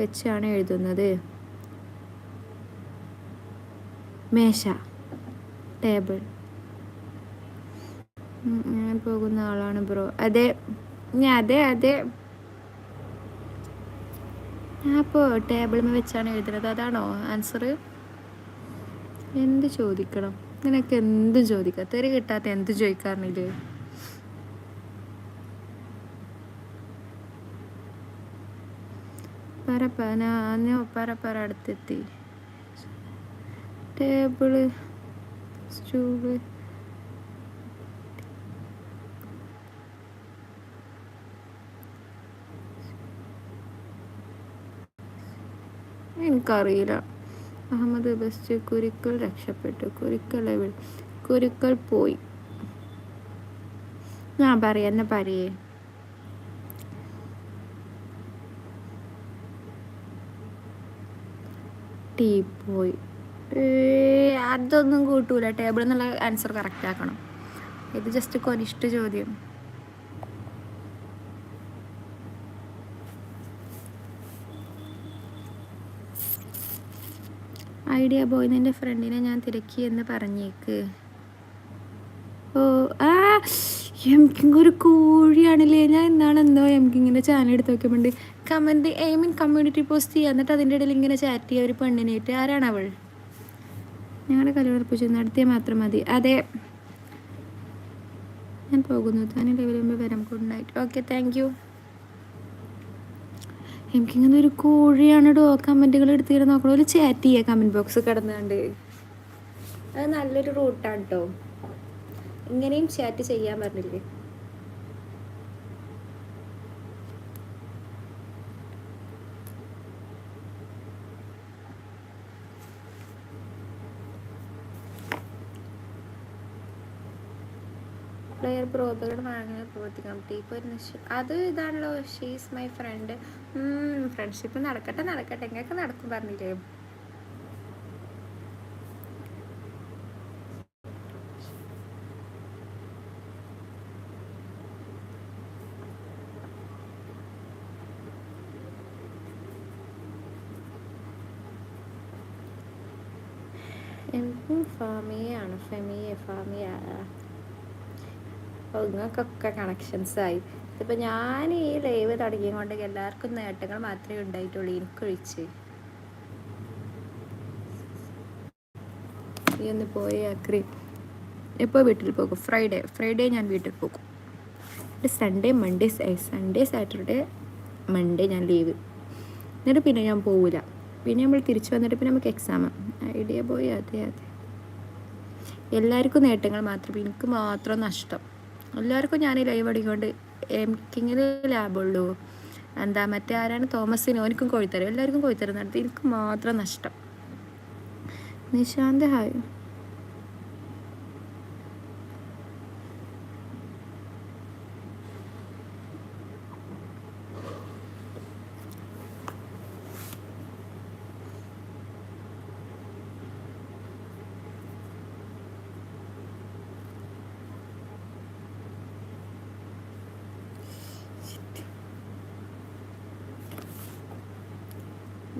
വെച്ചാണ് എഴുതുന്നത്. മേശ ടേബിൾ. ഞാൻ പോകുന്ന ആളാണ് ബ്രോ. അതെ ഞാൻ അതെ അതെ. അപ്പോൾ ടേബിളിൽ വെച്ചാണ് എഴുതുന്നത്. അതാണോ ആൻസർ എന്ത് ചോദിക്കണം? നിനക്ക് എന്ത് ചോദിക്കാം. തെറി കിട്ടാത്ത എന്ത് ചോദിക്കാറുണ്ട് പറപ്പ ഞാൻ പറ അടുത്തെത്തി. ടേബിൾ സ്റ്റൂവ് എനിക്കറിയില്ല. അഹമ്മദ് ബസ്റ്റ് കുരുക്കൾ രക്ഷപ്പെട്ടു. കുരുക്കൾ എവിടെ? കുരുക്കൾ പോയി. ഞാൻ പറയാം എന്നെ പറയേ. ടീ അതൊന്നും കൂട്ടൂല. ടേബിൾ എന്നുള്ള ആൻസർ കറക്റ്റ് ആക്കണം. ഇത് ജസ്റ്റ് കൊനിഷ്ട ചോദ്യം. ഐഡിയ ബോയ് നിന്റെ ഫ്രണ്ടിനെ ഞാൻ തിരക്കി എന്ന് പറഞ്ഞേക്ക്. ഓ ആ എംകിങ് ഒരു കോഴിയാണല്ലേ? ഞാൻ എന്നാണ് എന്തോ എംകിങ്ങിന്റെ ചാനൽ എടുത്ത് നോക്കിയപ്പോണ്ട് comment I mean community post ചെയ്യുക. എന്നിട്ട് അതിന്റെ ഇടയിൽ ഇങ്ങനെ ചാറ്റ് ചെയ്യുക ഒരു പെണ്ണിനേറ്റ് ആരാണ് അവൾ? ഞങ്ങളുടെ കല്യാണം ഉറപ്പിച്ചു നടത്തിയാൽ മാത്രം മതി. അതെ. ഞാൻ പോകുന്നു. താൻ ലെവലുമ്പോൾ വരാം. Good night okay thank you എനിക്കിങ്ങനെ ഒരു കോഴിയാണ് ഡോ കമന്റുകൾ എടുത്തിട്ട് നോക്കണം ഒരു ചാറ്റ് ചെയ്യുക കമന്റ് ബോക്സ് കിടന്നുകൊണ്ട് അത് നല്ലൊരു റൂട്ടാണ് കേട്ടോ ഇങ്ങനെയും ചാറ്റ് ചെയ്യാൻ പറഞ്ഞില്ലേ? പ്ലെയർ പ്രോബകളുടെ വാങ്ങുന്ന പ്രവർത്തിക്കണം. ടീപ്പ് ഒരു നിശ്ചയം അത് ഇതാണല്ലോ ഷീസ് മൈ ഫ്രണ്ട് ഫ്രണ്ട്ഷിപ്പ് നടക്കട്ടെ നടക്കട്ടെ. എങ്ങനെയൊക്കെ നടക്കും പറഞ്ഞില്ലേ? എനിക്കും ഫാമിയാണ് ഫെമിയ ഫാമിയ. നിങ്ങൾക്കൊക്കെ കണക്ഷൻസ് ആയി. ഇതിപ്പോൾ ഞാൻ ഈ ലൈവ് തുടങ്ങിയത് എല്ലാവർക്കും നേട്ടങ്ങൾ മാത്രമേ ഉണ്ടായിട്ടുള്ളൂ. എനിക്കൊഴിച്ച് നീ ഒന്ന് പോയി അക്രി. എപ്പോൾ വീട്ടിൽ പോകും? ഫ്രൈഡേ ഫ്രൈഡേ ഞാൻ വീട്ടിൽ പോകും. Sunday Monday Sunday Saturday Monday ഞാൻ ലീവ് എന്നിട്ട് പിന്നെ ഞാൻ പോവില്ല പിന്നെ നമ്മൾ തിരിച്ചു വന്നിട്ട് പിന്നെ നമുക്ക് എക്സാം ഐഡിയ പോയി. അതെ അതെ. എല്ലാവർക്കും നേട്ടങ്ങൾ മാത്രം. എനിക്ക് മാത്രം നഷ്ടം. എല്ലാവർക്കും ഞാൻ ലൈവ് അടിക്കൊണ്ട് എനിക്കിങ്ങനെ ലാബുള്ളൂ എന്താ മറ്റേ ആരാണ്? തോമസിന് ഓനിക്കും കോഴിത്തരും. എല്ലാവർക്കും കോഴിത്തരം നടത്തി. എനിക്ക് മാത്രം നഷ്ടം. നിശാന്ത് ഹായ്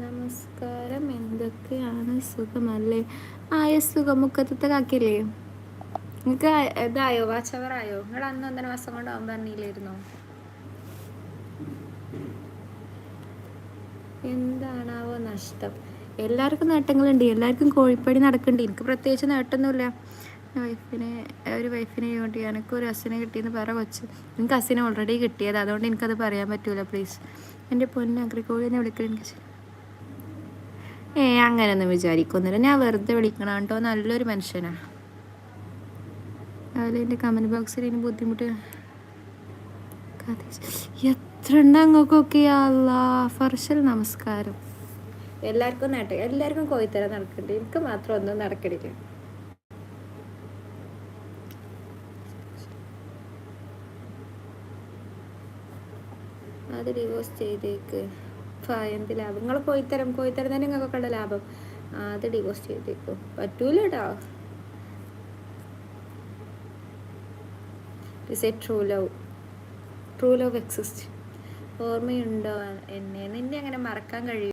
നമസ്കാരം. എന്തൊക്കെയാണ് സുഖമല്ലേ? ആയ സുഖം മുക്കത്തത്തെ കാക്കില്ലേ നിങ്ങൾക്ക് ഇതായോ? വാച്ചവറായോ നിങ്ങൾ അന്ന് ഒന്നര മാസം കൊണ്ട് ആവാൻ പറഞ്ഞില്ലായിരുന്നോ? എന്താണാവോ നഷ്ടം? എല്ലാവർക്കും നേട്ടങ്ങളുണ്ട്. എല്ലാവർക്കും കോഴിപ്പടി നടക്കുന്നുണ്ട്. എനിക്ക് പ്രത്യേകിച്ച് നേട്ടമൊന്നുമില്ല. വൈഫിനെ ഒരു വൈഫിനെ വേണ്ടി എനിക്ക് ഒരു അസിനെ കിട്ടിയെന്ന് പറ കൊച്ചു. എനിക്ക് അസിനെ ഓൾറെഡി കിട്ടിയത്. അതുകൊണ്ട് എനിക്കത് പറയാൻ പറ്റൂല പ്ലീസ് എന്റെ പൊന്നെ അഗ്രിക്കോളിനെ വിളിക്കണം എനിക്ക് ഏ അങ്ങനെയൊന്നും വിചാരിക്കുന്നില്ല. ഞാൻ വെറുതെ വിളിക്കണം കേട്ടോ നല്ലൊരു മനുഷ്യനാണ് അതുപോലെ എന്റെ കമന്റ് ബോക്സിൽ ഇനി ബുദ്ധിമുട്ട്. എത്ര ഉണ്ടങ്ങൾക്കൊക്കെ ഫർഷൽ നമസ്കാരം. എല്ലാവർക്കും നേട്ടെ. എല്ലാവർക്കും കോയിത്തര നടക്കണ്ടേ. എനിക്ക് മാത്രം ഒന്നും നടക്കണില്ല. അത് ഡിവോഴ്സ് ചെയ്തേക്ക്. എന്ത് ലാഭം? നിങ്ങൾ കോയിത്തരം കോയിത്തരം തന്നെ നിങ്ങൾക്കൊക്കെ ഉള്ള ലാഭം? അത് ഡിവോഴ്സ് ചെയ്തേക്കും. പറ്റൂല കേട്ടോ true love true love exist ഓർമ്മയുണ്ടോ? എന്നെ നിന്നെ അങ്ങനെ മറക്കാൻ കഴിയും